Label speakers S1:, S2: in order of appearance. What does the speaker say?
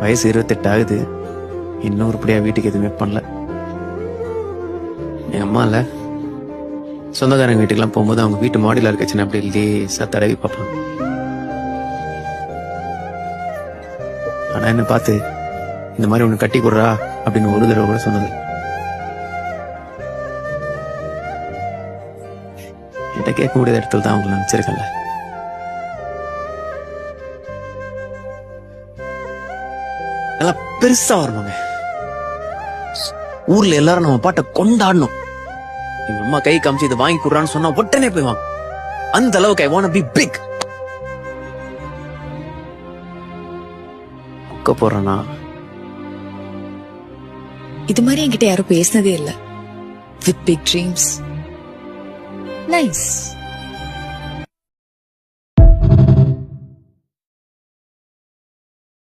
S1: வயசு இருபத்தெட்டு ஆகுது இன்னும் உருப்படியா வீட்டுக்கு எதுவுமே பண்ணல. என் அம்மா இல்ல. சொந்தக்காரங்க வீட்டுக்கெல்லாம் போகும்போது அவங்க வீட்டு மாடியில் இருக்க சின்ன அப்படி லேசா தடவி பார்ப்பாங்க. ஆனா என்ன பார்த்து இந்த மாதிரி ஒண்ணு கட்டி கொடுறா அப்படின்னு ஒரு தடவை கூட சொன்னது என்கிட்ட கேட்க முடியாத இடத்துல தான் அவங்களை நினைச்சிருக்கல நல்லா பெருசா வரணுங்க. ஊர்ல எல்லாரும் நம்ம பாட்டை கொண்டாடணும். எங்க அம்மா கை காமிச்சு இதை வாங்கி கொடுறான்னு சொன்னா உடனே போய் வாங்க. அந்த அளவுக்கு ஐ வாண்ட் பி பிக் புக்க போறேன்னா
S2: இது மாதிரி என்கிட்ட யாரும் பேசினதே இல்ல. With big dreams nice